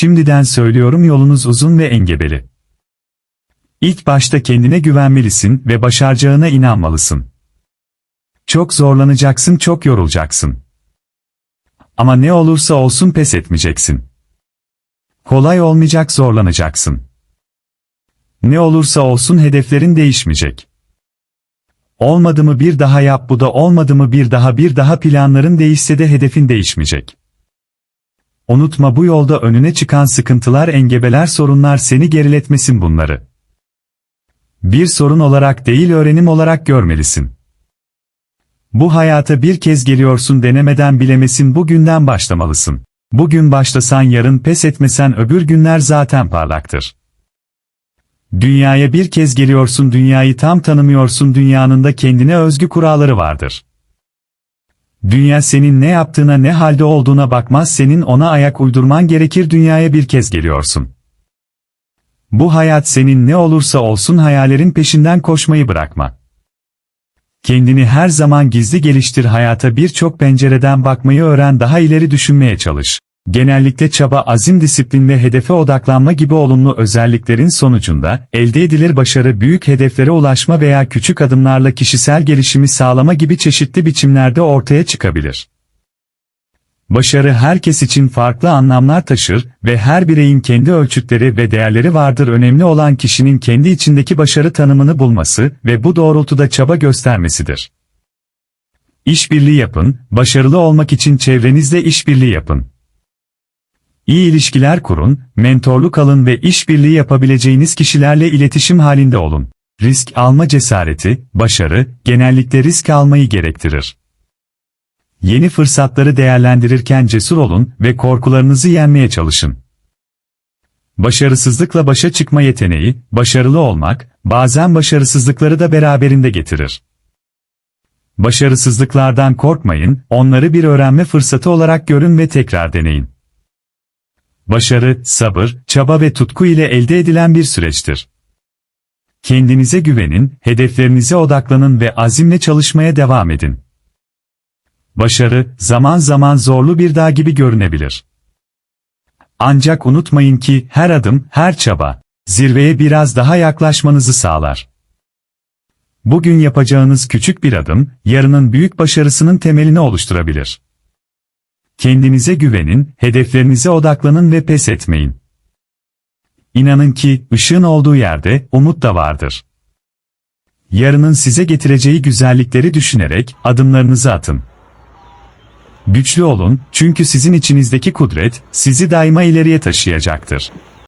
Şimdiden söylüyorum yolunuz uzun ve engebeli. İlk başta kendine güvenmelisin ve başaracağına inanmalısın. Çok zorlanacaksın, çok yorulacaksın. Ama ne olursa olsun pes etmeyeceksin. Kolay olmayacak, zorlanacaksın. Ne olursa olsun hedeflerin değişmeyecek. Olmadı mı bir daha yap bu da olmadı mı bir daha bir daha planların değişse de hedefin değişmeyecek. Unutma bu yolda önüne çıkan sıkıntılar engebeler sorunlar seni geriletmesin bunları. Bir sorun olarak değil öğrenim olarak görmelisin. Bu hayata bir kez geliyorsun denemeden bilemesin bugünden başlamalısın. Bugün başlasan yarın pes etmesen öbür günler zaten parlaktır. Dünyaya bir kez geliyorsun dünyayı tam tanımıyorsun dünyanın da kendine özgü kuralları vardır. Dünya senin ne yaptığına ne halde olduğuna bakmaz senin ona ayak uydurman gerekir dünyaya bir kez geliyorsun. Bu hayat senin ne olursa olsun hayallerin peşinden koşmayı bırakma. Kendini her zaman gizli geliştir hayata birçok pencereden bakmayı öğren daha ileri düşünmeye çalış. Genellikle çaba, azim, disiplin ve hedefe odaklanma gibi olumlu özelliklerin sonucunda, elde edilir başarı büyük hedeflere ulaşma veya küçük adımlarla kişisel gelişimi sağlama gibi çeşitli biçimlerde ortaya çıkabilir. Başarı herkes için farklı anlamlar taşır ve her bireyin kendi ölçütleri ve değerleri vardır. Önemli olan kişinin kendi içindeki başarı tanımını bulması ve bu doğrultuda çaba göstermesidir. İşbirliği yapın, başarılı olmak için çevrenizle işbirliği yapın. İyi ilişkiler kurun, mentorluk alın ve işbirliği yapabileceğiniz kişilerle iletişim halinde olun. Risk alma cesareti, başarı, genellikle risk almayı gerektirir. Yeni fırsatları değerlendirirken cesur olun ve korkularınızı yenmeye çalışın. Başarısızlıkla başa çıkma yeteneği, başarılı olmak, bazen başarısızlıkları da beraberinde getirir. Başarısızlıklardan korkmayın, onları bir öğrenme fırsatı olarak görün ve tekrar deneyin. Başarı, sabır, çaba ve tutku ile elde edilen bir süreçtir. Kendinize güvenin, hedeflerinize odaklanın ve azimle çalışmaya devam edin. Başarı, zaman zaman zorlu bir dağ gibi görünebilir. Ancak unutmayın ki her adım, her çaba, zirveye biraz daha yaklaşmanızı sağlar. Bugün yapacağınız küçük bir adım, yarının büyük başarısının temelini oluşturabilir. Kendinize güvenin, hedeflerinize odaklanın ve pes etmeyin. İnanın ki, ışığın olduğu yerde, umut da vardır. Yarının size getireceği güzellikleri düşünerek, adımlarınızı atın. Güçlü olun, çünkü sizin içinizdeki kudret, sizi daima ileriye taşıyacaktır.